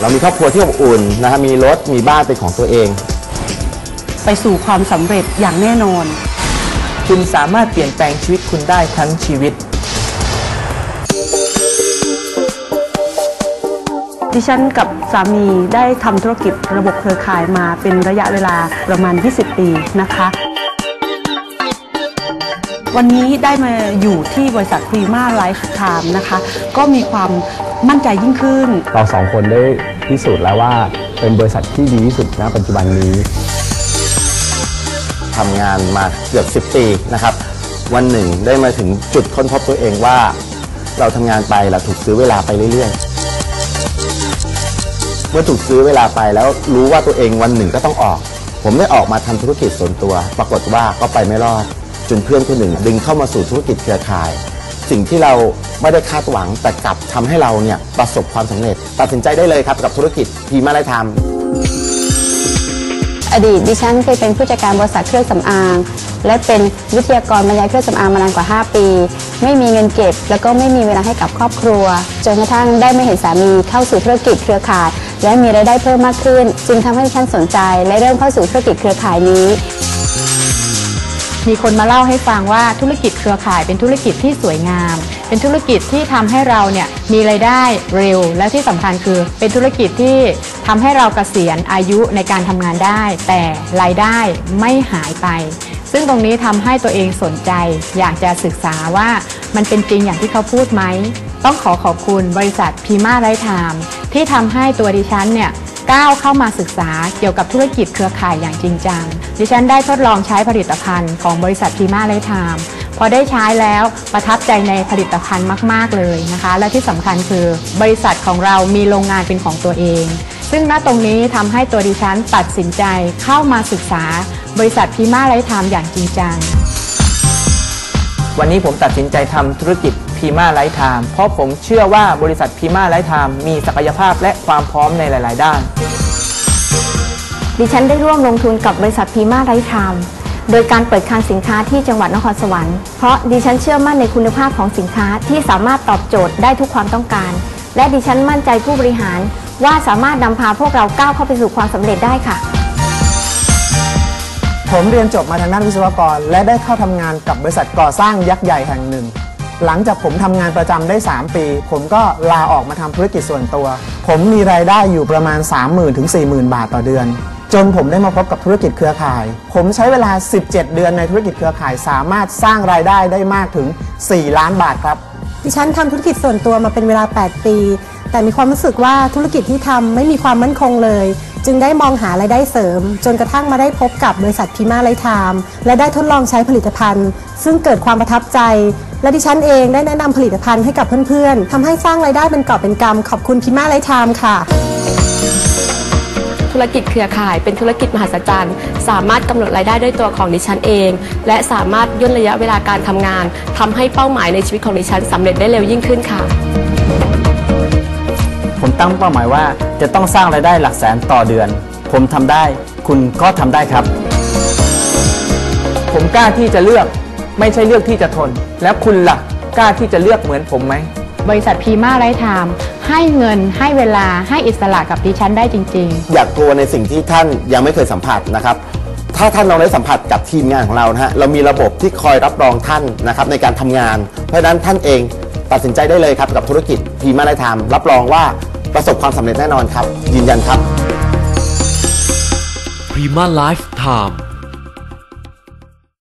เรามีครอบครัวที่อบอุ่นนะครับมีรถมีบ้านเป็นของตัวเอง ไปสู่ความสำเร็จอย่างแน่นอน คุณสามารถเปลี่ยนแปลงชีวิตคุณได้ทั้งชีวิต ดิฉันกับสามีได้ทำธุรกิจระบบเครือข่ายมาเป็นระยะเวลาประมาณ 20 ปีนะคะ วันนี้ได้มาอยู่ที่บริษัทพรีมาไลฟ์ไทม์นะคะ ก็มีความมั่นใจยิ่งขึ้น เราสองคนได้พิสูจน์แล้วว่าเป็นบริษัทที่ดีที่สุดณปัจจุบันนี้ทำงานมาเกือบ 10 ปีนะครับ วันหนึ่งได้มาถึงจุดค้นพบตัวเองว่า เราทำงานไปเราถูกซื้อเวลาไปเรื่อยๆ เมื่อถูกซื้อเวลาไปแล้วรู้ว่าตัวเองวันหนึ่งก็ต้องออก ผมได้ออกมาทำธุรกิจส่วนตัว ปรากฏว่าก็ไปไม่รอด จนเพื่อนคนหนึ่ง ดึงเข้ามาสู่ธุรกิจเครือข่าย สิ่งที่เราไม่ได้คาดหวังแต่กลับทำให้เราเนี่ยประสบความสำเร็จ ตัดสินใจได้เลยครับกับธุรกิจพีมาไลทำอดีตดิฉันเคยเป็นผู้จัดการบริษัทเครื่องสำอาง และเป็นวิทยากรบรรยายเครื่องสำอางมานานกว่า 5 ปี ไม่มีเงินเก็บ แล้วก็ไม่มีเวลาให้กับครอบครัวจนกระทั่งได้ไม่เห็นสามีเข้าสู่ธุรกิจเครือข่ายและมีรายได้เพิ่มมากขึ้น จึงทำให้ดิฉันสนใจ และเริ่มเข้าสู่ธุรกิจเครือข่ายนี้ มีคนมาเล่าให้ฟังว่าธุรกิจเครือข่ายเป็นธุรกิจที่สวยงาม เป็นธุรกิจที่ทำให้เราเนี่ยมีรายได้เร็ว และที่สำคัญคือเป็นธุรกิจที่ทำให้เราเกษียณอายุในการทำงานได้ แต่รายได้ไม่หายไป ซึ่งตรงนี้ทำให้ตัวเองสนใจ อยากจะศึกษาว่ามันเป็นจริงอย่างที่เขาพูดไหม ต้องขอขอบคุณบริษัทพีมาไรทามที่ทำให้ตัวดิฉันเนี่ย ก้าวเข้ามาศึกษาเกี่ยวกับธุรกิจเครือข่ายอย่างจริงจัง ดิฉันได้ทดลองใช้ผลิตภัณฑ์ของบริษัทพีมาไลทามพอได้ใช้แล้วประทับใจในผลิตภัณฑ์มาก ๆ เลยนะคะ และที่สำคัญคือบริษัทของเรามีโรงงานเป็นของตัวเอง ซึ่งณตรงนี้ทำให้ตัวดิฉันตัดสินใจเข้ามาศึกษา บริษัทพีมาไลทามอย่างจริงจัง วันนี้ผมตัดสินใจทำธุรกิจ พีมาไลท์ไทม์เพราะผมเชื่อว่าบริษัทพีมาไลท์ไทม์มีศักยภาพและความพร้อมในหลาย ๆ ด้าน ดิฉันได้ร่วมลงทุนกับบริษัทพีมาไรทามโดยการเปิดคลังสินค้าที่จังหวัดนครสวรรค์ เพราะดิฉันเชื่อมั่นในคุณภาพของสินค้าที่สามารถตอบโจทย์ได้ทุกความต้องการ และดิฉันมั่นใจผู้บริหาร ว่าสามารถนำพาพวกเราก้าวเข้าไปสู่ความสำเร็จได้ค่ะ ผมเรียนจบมาทางด้านวิศวกร และได้เข้าทำงานกับบริษัทก่อสร้างยักษ์ใหญ่แห่งหนึ่ง หลังจากผมทำงานประจำได้ 3 ปี ผมก็ลาออกมาทำธุรกิจส่วนตัว ผมมีรายได้อยู่ประมาณ 30,000ถึง40,000 บาทต่อเดือน จนผมได้มาพบกับธุรกิจเครือข่าย ผมใช้เวลา 17 เดือนในธุรกิจเครือข่าย สามารถสร้างรายได้ได้มากถึง 4 ล้านบาทครับ ดิฉันทำธุรกิจส่วนตัวมาเป็นเวลา 8 ปี แต่มีความรู้สึกว่าธุรกิจที่ทำไม่มีความมั่นคงเลย จึงได้มองหารายได้เสริม จนกระทั่งมาได้พบกับบริษัทพิมาไลทามและได้ทดลองใช้ผลิตภัณฑ์ ซึ่งเกิดความประทับใจ และดิฉันเองได้แนะนำผลิตภัณฑ์ให้กับเพื่อนๆทำให้สร้างรายได้เป็นกอบเป็นกำขอบคุณพิมาไลทามค่ะ ธุรกิจเครือข่ายเป็นธุรกิจมหัศจรรย์ สามารถกำหนดรายได้ด้วยตัวของดิฉันเอง และสามารถย่นระยะเวลาการทำงานทำให้เป้าหมายในชีวิตของดิฉันสำเร็จได้เร็วยิ่งขึ้นค่ะ ผมตั้งเป้าหมายว่าจะต้องสร้างรายได้หลักแสนต่อเดือน ผมทำได้ คุณก็ทำได้ครับ ผมกล้าที่จะเลือก ไม่ใช่เลือกที่จะทน แล้วคุณล่ะกล้าที่จะเลือกเหมือนผมไหม บริษัทพีมาไลทามให้เงินให้เวลาให้อิสระกับดิฉันได้จริงๆอย่ากกลัวในสิ่งที่ท่านยังไม่เคยสัมผัสนะครับ ถ้าท่านลองได้สัมผัสกับทีมงานของเรานะฮะ เรามีระบบที่คอยรับรองท่านนะครับในการทำงาน เพราะฉะนั้นท่านเองตัดสินใจได้เลยครับกับธุรกิจพีมาไลทามรับรองว่าประสบความสำเร็จแน่นอนครับ ยืนยันครับ Prima Lifetime